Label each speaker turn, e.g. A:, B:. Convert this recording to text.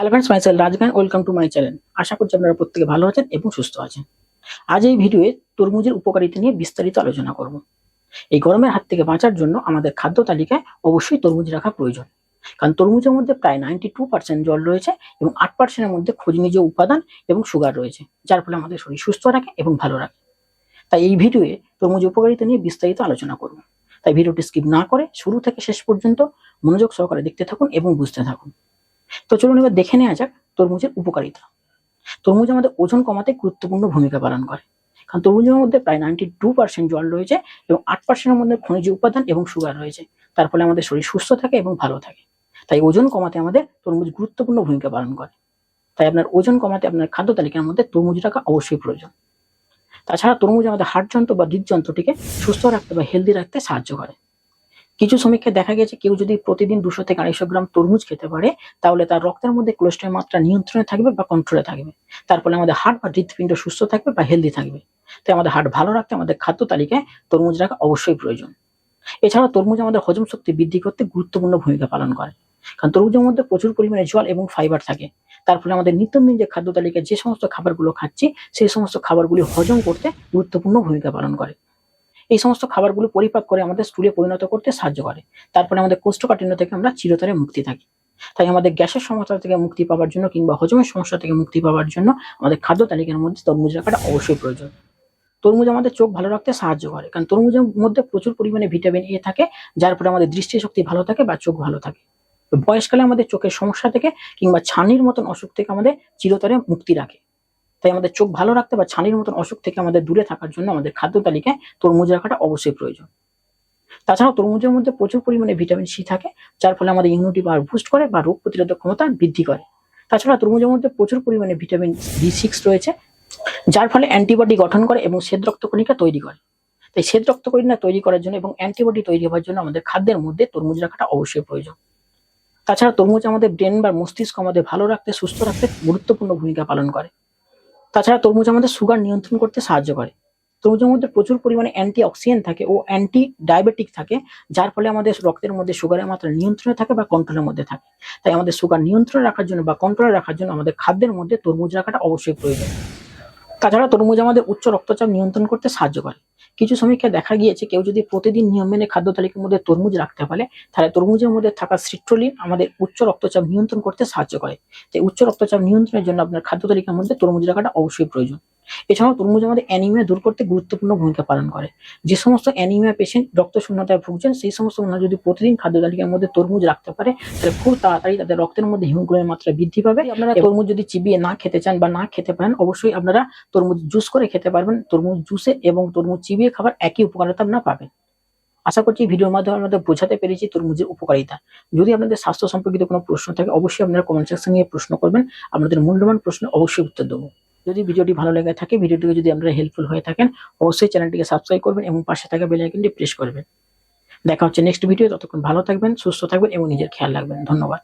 A: Hello friends myself রাজগান welcome to my channel আশা করছি আপনারা প্রত্যেকে ভালো আছেন এবং সুস্থ আছেন। আজ এই ভিডিওয়ে তরমুজের উপকারিতা নিয়ে বিস্তারিত আলোচনা করব। এই গরমের হাত থেকে বাঁচার জন্য আমাদের খাদ্য তালিকায় অবশ্যই তরমুজ রাখা প্রয়োজন। কারণ তরমুজের মধ্যে প্রায় নাইনটি টু পার্সেন্ট জল রয়েছে এবং আট পার্সেন্টের মধ্যে খোঁজনীয় উপাদান এবং সুগার রয়েছে, যার ফলে আমাদের শরীর সুস্থ রাখে এবং ভালো রাখে। তাই এই ভিডিওয়ে তরমুজ উপকারিতা নিয়ে বিস্তারিত আলোচনা করব। তাই ভিডিওটি স্কিপ না করে শুরু থেকে শেষ পর্যন্ত মনোযোগ সহকারে দেখতে থাকুন এবং বুঝতে থাকুন। তো চলুন এবার দেখে নেওয়া যাক তরমুজের উপকারিতা। তরমুজ আমাদের ওজন কমাতে গুরুত্বপূর্ণ ভূমিকা পালন করে। কারণ তরমুজের মধ্যে প্রায় নাইনটি টু পার্সেন্ট জল রয়েছে এবং আট পার্সেন্টের মধ্যে খনিজ উপাদান এবং সুগার রয়েছে। তার ফলে আমাদের শরীর সুস্থ থাকে এবং ভালো থাকে। তাই ওজন কমাতে আমাদের তরমুজ গুরুত্বপূর্ণ ভূমিকা পালন করে। তাই আপনার ওজন কমাতে আপনার খাদ্য তালিকার মধ্যে তরমুজ রাখা অবশ্যই প্রয়োজন। তাছাড়া তরমুজ আমাদের হাড়যন্ত্র বা হৃদযন্ত্রটিকে সুস্থ রাখতে বা হেলদি রাখতে সাহায্য করে। কিছু সমীক্ষায় দেখা গেছে কেউ যদি প্রতিদিন দুশো থেকে আড়াইশো গ্রাম তরমুজ খেতে পারে, তাহলে তার রক্তের মধ্যে কোলেস্ট্রলের মাত্রা নিয়ন্ত্রণে থাকবে বা কন্ট্রোলে থাকবে। তার ফলে আমাদের হার্ট বা হৃৎপিণ্ড সুস্থ থাকবে বা হেলদি থাকবে। তাই আমাদের হার্ট ভালো রাখতে আমাদের খাদ্য তালিকায় তরমুজ রাখা অবশ্যই প্রয়োজন। এছাড়া তরমুজ আমাদের হজম শক্তি বৃদ্ধি করতে গুরুত্বপূর্ণ ভূমিকা পালন করে। কারণ তরমুজের মধ্যে প্রচুর পরিমাণে জল এবং ফাইবার থাকে। তার ফলে আমাদের নিত্যদিন যে খাদ্য তালিকায় যে সমস্ত খাবারগুলো খাচ্ছি, সেই সমস্ত খাবারগুলি হজম করতে গুরুত্বপূর্ণ ভূমিকা পালন করে। এই সমস্ত খাবারগুলো পরিপাক করে আমাদের স্টুলে পরিণত করতে সাহায্য করে। তারপরে আমাদের কোষ্ঠকাঠিন্য থেকে আমরা চিরতরে মুক্তি থাকি। তাই আমাদের গ্যাসের সমস্যা থেকে মুক্তি পাওয়ার জন্য কিংবা হজমের সমস্যা থেকে মুক্তি পাওয়ার জন্য আমাদের খাদ্য তালিকার মধ্যে তরমুজ রাখাটা অবশ্যই প্রয়োজন। তরমুজ আমাদের চোখ ভালো রাখতে সাহায্য করে, কারণ তরমুজের মধ্যে প্রচুর পরিমাণে ভিটামিন এ থাকে, যার ফলে আমাদের দৃষ্টিশক্তি ভালো থাকে বা চোখ ভালো থাকে। বয়সকালে আমাদের চোখের সমস্যা থেকে কিংবা ছানির মতন অসুখ থেকে আমাদের চিরতরে মুক্তি রাখে। তাই আমাদের চোখ ভালো রাখতে বা ছানির মতন অসুখ থেকে আমাদের দূরে থাকার জন্য আমাদের খাদ্য তালিকায় তরমুজ রাখাটা অবশ্যই প্রয়োজন। তাছাড়াও তরমুজের মধ্যে প্রচুর পরিমাণে ভিটামিন সি থাকে, যার ফলে আমাদের ইমিউনিটি পাওয়ার বুস্ট করে বা রোগ প্রতিরোধক ক্ষমতা বৃদ্ধি করে। তাছাড়া তরমুজের মধ্যে প্রচুর পরিমাণে ভিটামিন বি সিক্স রয়েছে, যার ফলে অ্যান্টিবডি গঠন করে এবং শ্বেত রক্তকণিকা তৈরি করে। তাই শ্বেত রক্তকণিকা তৈরি করার জন্য এবং অ্যান্টিবডি তৈরি হওয়ার জন্য আমাদের খাদ্যের মধ্যে তরমুজ রাখাটা অবশ্যই প্রয়োজন। তাছাড়া তরমুজ আমাদের ব্রেন বা মস্তিষ্ক আমাদের ভালো রাখতে, সুস্থ রাখতে গুরুত্বপূর্ণ ভূমিকা পালন করে। তাছাড়া তরমুজ আমাদের সুগার নিয়ন্ত্রণ করতে সাহায্য করে। তরমুজের মধ্যে প্রচুর পরিমাণে অ্যান্টি অক্সিডেন্ট থাকে ও অ্যান্টি ডায়াবেটিক থাকে, যার ফলে আমাদের রক্তের মধ্যে সুগারের মাত্রা নিয়ন্ত্রণে থাকে বা কন্ট্রোলের মধ্যে থাকে। তাই আমাদের সুগার নিয়ন্ত্রণে রাখার জন্য বা কন্ট্রোলে রাখার জন্য আমাদের খাদ্যের মধ্যে তরমুজ রাখাটা অবশ্যই প্রয়োজন। তাছাড়া তরমুজ আমাদের উচ্চ রক্তচাপ নিয়ন্ত্রণ করতে সাহায্য করে। কিছু সমীক্ষায় দেখা গিয়েছে কেউ যদি প্রতিদিন নিয়ম মেনে খাদ্য তালিকার মধ্যে তরমুজ রাখতে পারে তাহলে তরমুজের মধ্যে থাকা সিট্রোলিন আমাদের উচ্চ রক্তচাপ নিয়ন্ত্রণ করতে সাহায্য করে। তাই উচ্চ রক্তচাপ নিয়ন্ত্রণের জন্য আপনার খাদ্য তালিকার মধ্যে তরমুজ রাখাটা অবশ্যই প্রয়োজন। এছাড়াও তরমুজ আমাদের অ্যানিমিয়া দূর করতে গুরুত্বপূর্ণ ভূমিকা পালন করে। যে সমস্ত অ্যানিমিয়া পেশেন্ট রক্ত শূন্যতায় ভুগছেন সেই সমস্ত ওনারা যদি প্রতিদিন খাদ্য তালিকার মধ্যে তরমুজ রাখতে পারে তাহলে খুব তাড়াতাড়ি তাদের রক্তের মধ্যে হিমোগ্লোবিনের মাত্রা বৃদ্ধি পাবে। আপনারা তরমুজ যদি চিবিয়ে না খেতে চান বা না খেতে পারেন অবশ্যই আপনারা তরমুজ জুস করে খেতে পারবেন। তরমুজ জুসে এবং তরমুজ চিবিয়ে খাবার একই উপকারিতা আপনারা পাবেন। আশা করছি ভিডিওর মাধ্যমে আমাদের বোঝাতে পেরেছি তরমুজের উপকারিতা। যদি আপনাদের স্বাস্থ্য সম্পর্কিত কোনো প্রশ্ন থাকে, অবশ্যই আপনারা কমেন্ট সেকশনে প্রশ্ন করবেন। আপনাদের মূল্যবান প্রশ্ন অবশ্যই উত্তর দেবো। যদি ভিডিওটি ভালো লেগে থাকে, ভিডিওটিকে যদি আপনারা হেল্পফুল হয়ে থাকেন, অবশ্যই চ্যানেলটিকে সাবস্ক্রাইব করবেন এবং পাশে থাকা বেল আইকনটি প্রেস করবেন। দেখা হচ্ছে নেক্সট ভিডিও ততক্ষণ ভালো থাকবেন, সুস্থ থাকবেন এবং নিজের খেয়াল রাখবেন। ধন্যবাদ।